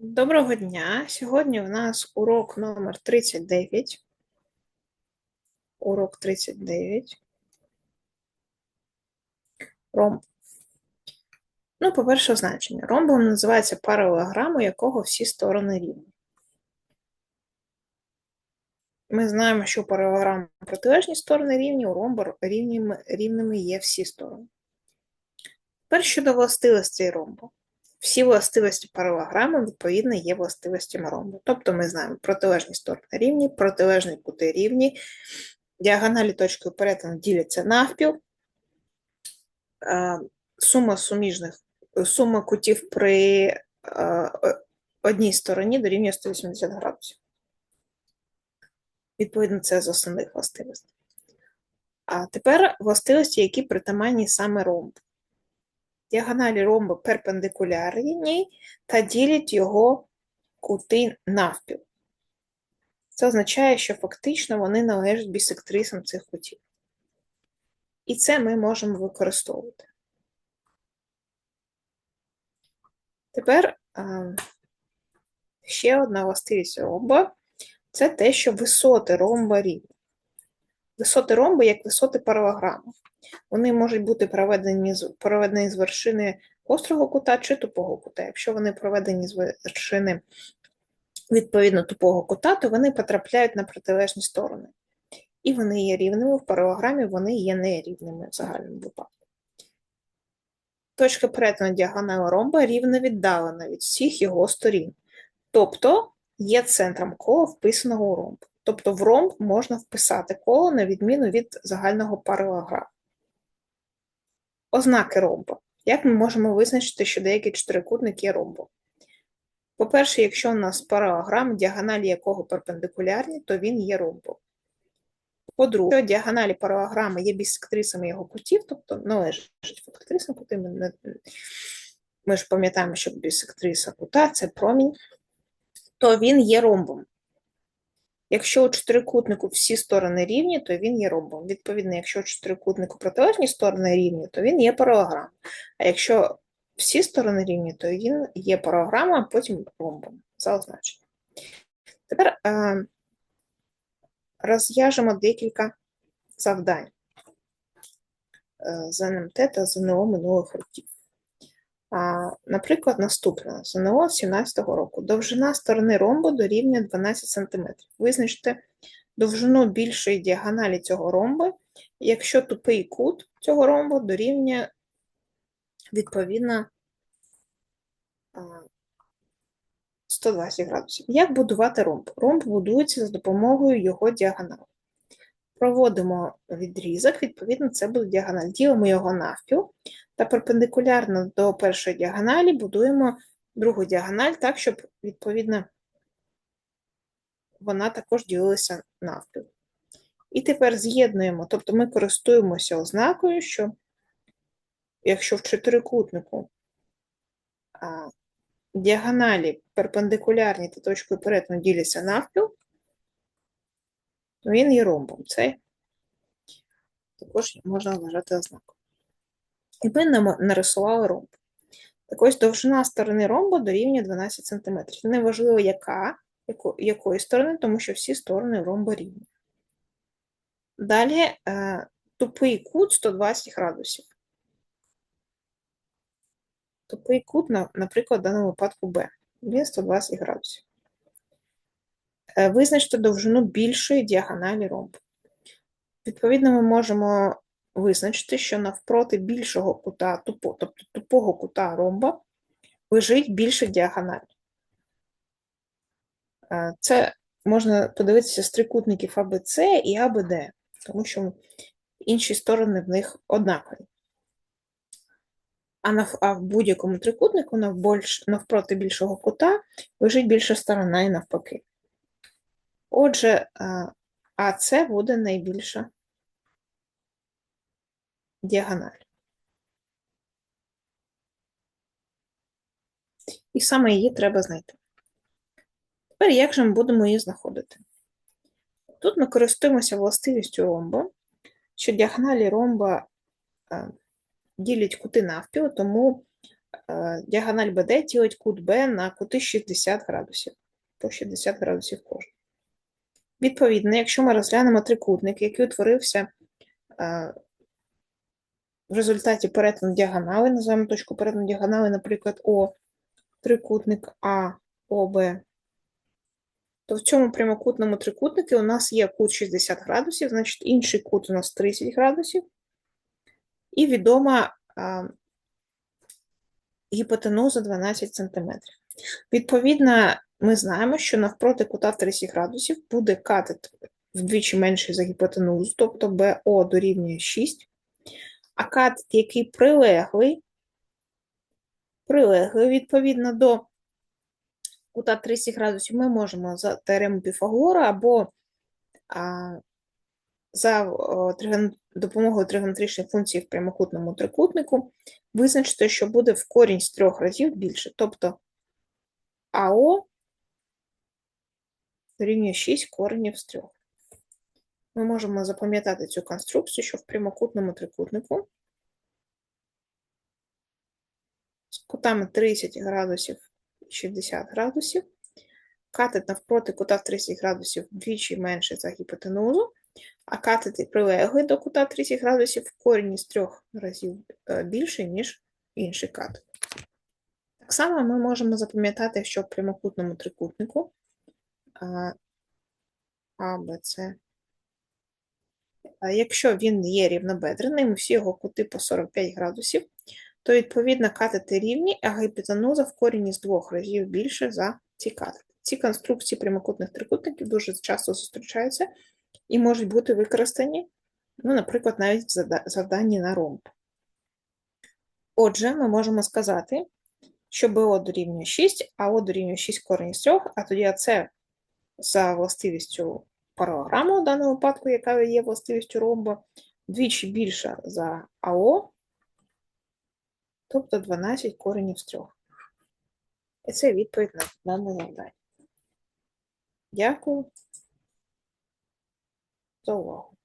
Доброго дня! Сьогодні у нас урок номер 39. Урок 39. Ромб. Ну, по-перше, значення. Ромбом називається паралелограм, у якого всі сторони рівні. Ми знаємо, що у паралелограму протилежні сторони рівні, у ромбу рівними, рівними є всі сторони. Тепер щодо властивостей ромбу всі властивості паралограми, відповідно, є властивостями ромбу. Тобто ми знаємо протилежні сторони рівні, протилежні кути рівні, діагоналі точкою перетину діляться навпіл, сума суміжних, сума кутів при одній стороні дорівнює 180 градусів. Відповідно, це з основних властивостей. А тепер властивості, які притаманні саме ромбу діагоналі ромба перпендикулярні та ділять його кути навпіл. Це означає, що фактично вони належать бісектрисам цих кутів. І це ми можемо використовувати. Тепер ще одна властивість ромба це те, що висоти ромба рівні. Висоти ромба як висоти паралограму. Вони можуть бути проведені з проведені з вершини острого кута чи тупого кута. Якщо вони проведені з вершини відповідно тупого кута, то вони потрапляють на протилежні сторони. І вони є рівними в паралограмі, вони є нерівними в загальному випадку. Точка перетину діагонали ромба рівно віддалена від всіх його сторін. Тобто є центром кола вписаного у ромб. Тобто в ромб можна вписати коло на відміну від загального паралограму. Ознаки ромба. Як ми можемо визначити, що деякий чотирикутник є ромбом? По-перше, якщо у нас паралограм, діагоналі якого перпендикулярні, то він є ромбом. По-друге, якщо діагоналі паралограми є бісектрисами його кутів, тобто належать факторисам кути, ми, ми ж пам'ятаємо, що бісектриса кута це промінь, то він є ромбом. Якщо у чотирикутнику всі сторони рівні, то він є ромбом. Відповідно, якщо у чотирикутнику протилежні сторони рівні, то він є паралограм. А якщо всі сторони рівні, то він є паралограмом, а потім ромбом. За означення. Тепер е, розв'яжемо декілька завдань е, з НМТ та ЗНО минулих років. Наприклад, наступне ЗНО 17-го року. Довжина сторони ромбу дорівнює 12 см. Визначте довжину більшої діагоналі цього ромбу, якщо тупий кут цього ромбу дорівнює відповідно 120 градусів. Як будувати ромб? Ромб будується за допомогою його діагонали. Проводимо відрізок, відповідно, це буде діагональ. Ділимо його навпіл та перпендикулярно до першої діагоналі будуємо другу діагональ так, щоб, відповідно, вона також ділилася навпіл. І тепер з'єднуємо, тобто ми користуємося ознакою, що якщо в чотирикутнику а, діагоналі перпендикулярні та точкою перетину діляться навпіл, то він є ромбом. Це також можна вважати ознакою. І ми нарисували ромб. Так ось довжина сторони ромбу дорівнює 12 см. Неважливо, яка, яко, якої сторони, тому що всі сторони ромба рівні. Далі е, тупий кут 120 градусів. Тупий кут, наприклад, в даному випадку Б. Він 120 градусів. Е, визначте довжину більшої діагоналі ромбу. Відповідно, ми можемо визначити, що навпроти більшого кута, тупо, тобто тупого кута ромба, лежить більше діагональ. Е, це можна подивитися з трикутників АБЦ і АБД, тому що інші сторони в них однакові. А, нав, а в будь-якому трикутнику навбольш, навпроти більшого кута лежить більша сторона і навпаки. Отже, е, АЦ буде найбільша діагональ. І саме її треба знайти. Тепер як же ми будемо її знаходити? Тут ми користуємося властивістю ромба, що діагоналі ромба е, ділять кути навпіл, тому е, діагональ БД ділить кут Б на кути 60 градусів, по 60 градусів кожен. Відповідно, якщо ми розглянемо трикутник, який утворився е, в результаті перетину діагонали, називаємо точку перетину діагонали, наприклад, О, трикутник А, ОБ, то в цьому прямокутному трикутнику у нас є кут 60 градусів, значить інший кут у нас 30 градусів, і відома а, гіпотенуза 12 см. Відповідно, ми знаємо, що навпроти кута 30 градусів буде катет вдвічі менший за гіпотенузу, тобто БО дорівнює 6, а катет, який прилеглий, прилеглий відповідно до кута 30 градусів, ми можемо за теоремою Піфагора або а, за о, тригон- допомогою тригонометричних функцій в прямокутному трикутнику визначити, що буде в корінь з трьох разів більше. Тобто АО дорівнює 6 коренів з трьох. Ми можемо запам'ятати цю конструкцію, що в прямокутному трикутнику з кутами 30 градусів і 60 градусів, катет навпроти кута в 30 градусів вдвічі менше за гіпотенузу, а катет прилеглий до кута 30 градусів в корені з трьох разів е, більше, ніж інший катет. Так само ми можемо запам'ятати, що в прямокутному трикутнику А, Б, С. Якщо він є рівнобедреним, всі його кути по 45 градусів, то відповідно катети рівні, а гіпотенуза в корені з двох разів більше за ці катети. Ці конструкції прямокутних трикутників дуже часто зустрічаються і можуть бути використані, ну, наприклад, навіть в завданні на ромб. Отже, ми можемо сказати, що БО дорівнює 6, а О дорівнює 6 корень з 3, а тоді АЦ за властивістю паралограму в даному випадку, яка є властивістю ромба, двічі більша за АО, тобто 12 коренів з трьох. І це відповідь на дане завдання. Дякую за увагу.